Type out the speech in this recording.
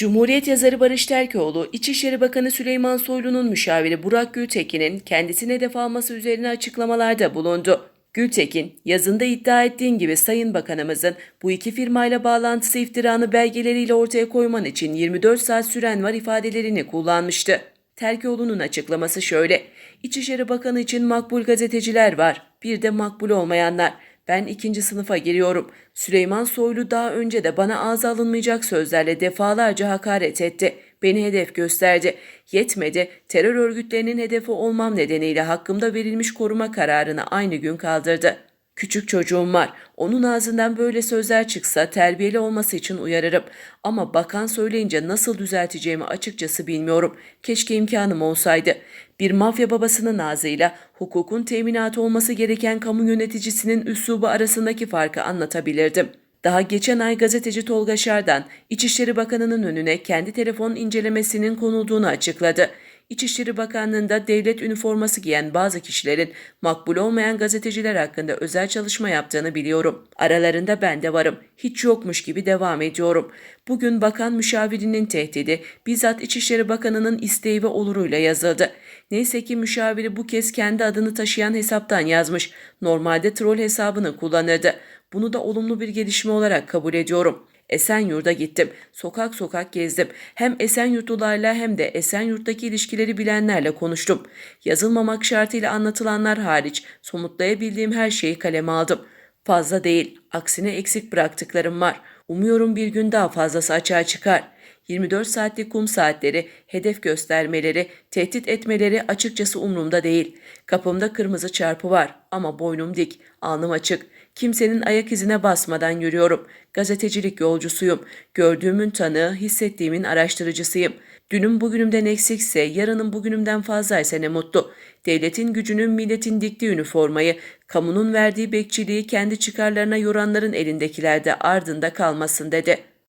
Cumhuriyet yazarı Barış Terkoğlu, İçişleri Bakanı Süleyman Soylu'nun müşaviri Burak Gültekin'in kendisine hedef alması üzerine açıklamalarda bulundu. Gültekin, yazında iddia ettiğin gibi Sayın Bakanımızın bu iki firmayla bağlantısı iftiranı belgeleriyle ortaya koyman için 24 saat süren var ifadelerini kullanmıştı. Terkoğlu'nun açıklaması şöyle. İçişleri Bakanı için makbul gazeteciler var. Bir de makbul olmayanlar. Ben ikinci sınıfa giriyorum. Süleyman Soylu daha önce de bana ağza alınmayacak sözlerle defalarca hakaret etti. Beni hedef gösterdi. Yetmedi, terör örgütlerinin hedefi olmam nedeniyle hakkımda verilmiş koruma kararını aynı gün kaldırdı. Küçük çocuğum var. Onun ağzından böyle sözler çıksa terbiyeli olması için uyarırım. Ama bakan söyleyince nasıl düzelteceğimi açıkçası bilmiyorum. Keşke imkanım olsaydı. Bir mafya babasının ağzıyla hukukun teminatı olması gereken kamu yöneticisinin üslubu arasındaki farkı anlatabilirdim. Daha geçen ay gazeteci Tolga Şardan, İçişleri Bakanı'nın önüne kendi telefon incelemesinin konulduğunu açıkladı. İçişleri Bakanlığı'nda devlet üniforması giyen bazı kişilerin makbul olmayan gazeteciler hakkında özel çalışma yaptığını biliyorum. Aralarında ben de varım. Hiç yokmuş gibi devam ediyorum. Bugün bakan müşavirinin tehdidi bizzat İçişleri Bakanı'nın isteği ve oluruyla yazıldı. Neyse ki müşaviri bu kez kendi adını taşıyan hesaptan yazmış. Normalde troll hesabını kullanırdı. Bunu da olumlu bir gelişme olarak kabul ediyorum. Esenyurt'a gittim. Sokak sokak gezdim. Hem Esenyurtlularla hem de Esenyurt'taki ilişkileri bilenlerle konuştum. Yazılmamak şartıyla anlatılanlar hariç somutlayabildiğim her şeyi kaleme aldım. Fazla değil, aksine eksik bıraktıklarım var. Umuyorum bir gün daha fazlası açığa çıkar. 24 saatlik kum saatleri, hedef göstermeleri, tehdit etmeleri açıkçası umurumda değil. Kapımda kırmızı çarpı var ama boynum dik, alnım açık. Kimsenin ayak izine basmadan yürüyorum. Gazetecilik yolcusuyum. Gördüğümün tanığı, hissettiğimin araştırıcısıyım. Dünüm bugünümden eksikse, yarının bugünümden fazlaysa ne mutlu. Devletin gücünün milletin diktiği üniformayı, kamunun verdiği bekçiliği kendi çıkarlarına yoranların elindekilerde ardında kalmasın dedi.''